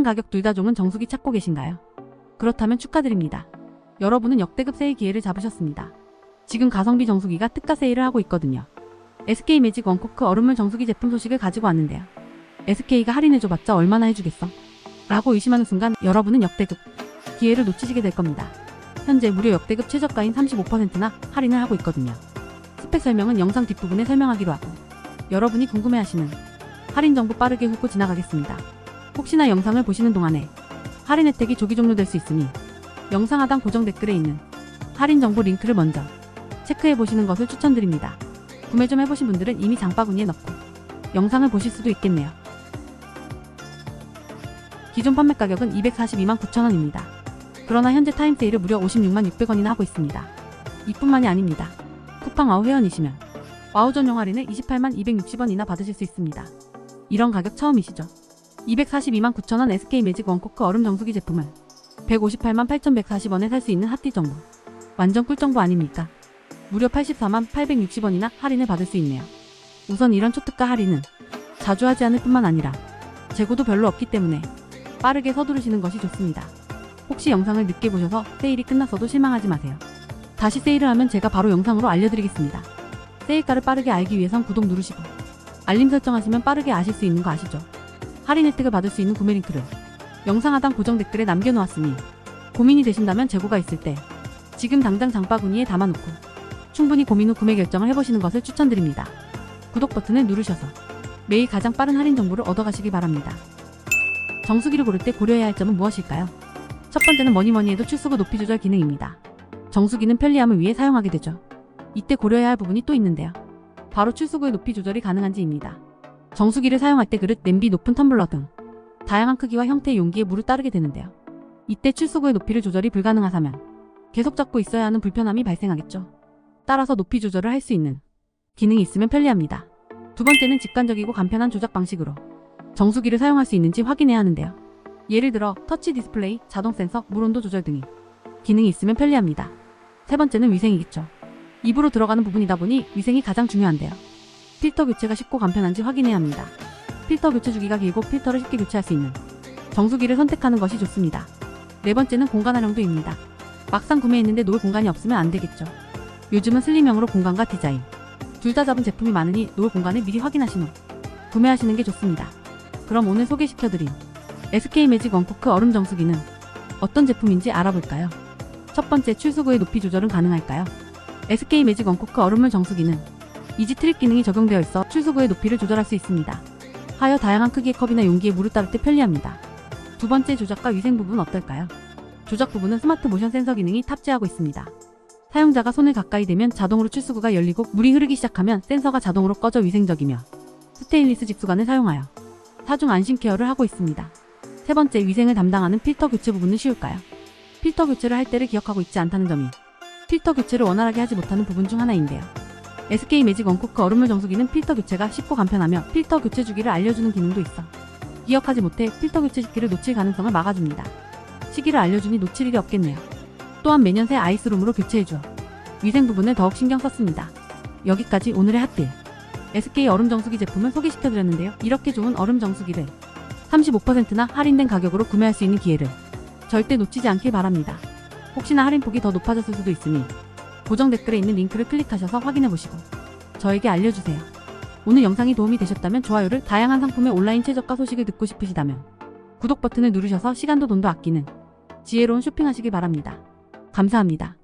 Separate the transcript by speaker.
Speaker 1: 괜찮은 가격 둘다 좋은 정수기 찾고 계신가요? 그렇다면 축하드립니다. 여러분은 역대급 세일 기회를 잡으셨습니다. 지금 가성비 정수기가 특가 세일을 하고 있거든요. SK 매직 원코크 얼음물 정수기 제품 소식을 가지고 왔는데요. SK가 할인해줘봤자 얼마나 해주겠어? 라고 의심하는 순간 여러분은 역대급 기회를 놓치시게 될 겁니다. 현재 무료 역대급 최저가인 35%나 할인을 하고 있거든요. 스펙 설명은 영상 뒷부분에 설명하기로 하고 여러분이 궁금해하시는 할인 정보 빠르게 훑고 지나가겠습니다. 혹시나 영상을 보시는 동안에 할인 혜택이 조기 종료될 수 있으니 영상 하단 고정 댓글에 있는 할인 정보 링크를 먼저 체크해 보시는 것을 추천드립니다. 구매 좀 해보신 분들은 이미 장바구니에 넣고 영상을 보실 수도 있겠네요. 기존 판매 가격은 242만 9천원입니다. 그러나 현재 타임세일을 무려 56만 600원이나 하고 있습니다. 이뿐만이 아닙니다. 쿠팡 와우 회원이시면 와우 전용 할인을 28만 260원이나 받으실 수 있습니다. 이런 가격 처음이시죠? 242만 9천원 SK 매직 원코크 얼음 정수기 제품을 158만 8,140원에 살 수 있는 핫딜 정보. 완전 꿀 정보 아닙니까? 무려 84만 860원이나 할인을 받을 수 있네요. 우선 이런 초특가 할인은 자주 하지 않을 뿐만 아니라 재고도 별로 없기 때문에 빠르게 서두르시는 것이 좋습니다. 혹시 영상을 늦게 보셔서 세일이 끝났어도 실망하지 마세요. 다시 세일을 하면 제가 바로 영상으로 알려드리겠습니다. 세일가를 빠르게 알기 위해선 구독 누르시고 알림 설정하시면 빠르게 아실 수 있는 거 아시죠? 할인 혜택을 받을 수 있는 구매 링크를 영상 하단 고정 댓글에 남겨놓았으니 고민이 되신다면 재고가 있을 때 지금 당장 장바구니에 담아놓고 충분히 고민 후 구매 결정을 해보시는 것을 추천드립니다. 구독 버튼을 누르셔서 매일 가장 빠른 할인 정보를 얻어가시기 바랍니다. 정수기를 고를 때 고려해야 할 점은 무엇일까요? 첫 번째는 뭐니뭐니 해도 출수구 높이 조절 기능입니다. 정수기는 편리함을 위해 사용하게 되죠. 이때 고려해야 할 부분이 또 있는데요. 바로 출수구의 높이 조절이 가능한지입니다. 정수기를 사용할 때 그릇, 냄비, 높은 텀블러 등 다양한 크기와 형태의 용기에 물을 따르게 되는데요. 이때 출수구의 높이를 조절이 불가능하다면 계속 잡고 있어야 하는 불편함이 발생하겠죠. 따라서 높이 조절을 할 수 있는 기능이 있으면 편리합니다. 두 번째는 직관적이고 간편한 조작 방식으로 정수기를 사용할 수 있는지 확인해야 하는데요. 예를 들어 터치 디스플레이, 자동 센서, 물 온도 조절 등이 기능이 있으면 편리합니다. 세 번째는 위생이겠죠. 입으로 들어가는 부분이다 보니 위생이 가장 중요한데요. 필터 교체가 쉽고 간편한지 확인해야 합니다. 필터 교체 주기가 길고 필터를 쉽게 교체할 수 있는 정수기를 선택하는 것이 좋습니다. 네 번째는 공간 활용도입니다. 막상 구매했는데 놓을 공간이 없으면 안 되겠죠. 요즘은 슬림형으로 공간과 디자인 둘 다 잡은 제품이 많으니 놓을 공간을 미리 확인하신 후 구매하시는 게 좋습니다. 그럼 오늘 소개시켜드린 SK 매직 원코크 얼음 정수기는 어떤 제품인지 알아볼까요? 첫 번째 출수구의 높이 조절은 가능할까요? SK 매직 원코크 얼음물 정수기는 이지 트립 기능이 적용되어 있어 출수구의 높이를 조절할 수 있습니다. 하여 다양한 크기의 컵이나 용기에 물을 따를 때 편리합니다. 두 번째 조작과 위생 부분 어떨까요? 조작 부분은 스마트 모션 센서 기능이 탑재하고 있습니다. 사용자가 손을 가까이 대면 자동으로 출수구가 열리고 물이 흐르기 시작하면 센서가 자동으로 꺼져 위생적이며 스테인리스 직수관을 사용하여 사중 안심 케어를 하고 있습니다. 세 번째 위생을 담당하는 필터 교체 부분은 쉬울까요? 필터 교체를 할 때를 기억하고 있지 않다는 점이 필터 교체를 원활하게 하지 못하는 부분 중 하나인데요. SK 매직 원코크 얼음물 정수기는 필터 교체가 쉽고 간편하며 필터 교체 주기를 알려주는 기능도 있어 기억하지 못해 필터 교체 시기를 놓칠 가능성을 막아줍니다. 시기를 알려주니 놓칠 일이 없겠네요. 또한 매년 새 아이스룸으로 교체해주어 위생 부분을 더욱 신경 썼습니다. 여기까지 오늘의 핫딜 SK 얼음 정수기 제품을 소개시켜드렸는데요. 이렇게 좋은 얼음 정수기를 35%나 할인된 가격으로 구매할 수 있는 기회를 절대 놓치지 않길 바랍니다. 혹시나 할인폭이 더 높아졌을 수도 있으니 고정 댓글에 있는 링크를 클릭하셔서 확인해 보시고 저에게 알려주세요. 오늘 영상이 도움이 되셨다면 좋아요를 다양한 상품의 온라인 최저가 소식을 듣고 싶으시다면 구독 버튼을 누르셔서 시간도 돈도 아끼는 지혜로운 쇼핑하시길 바랍니다. 감사합니다.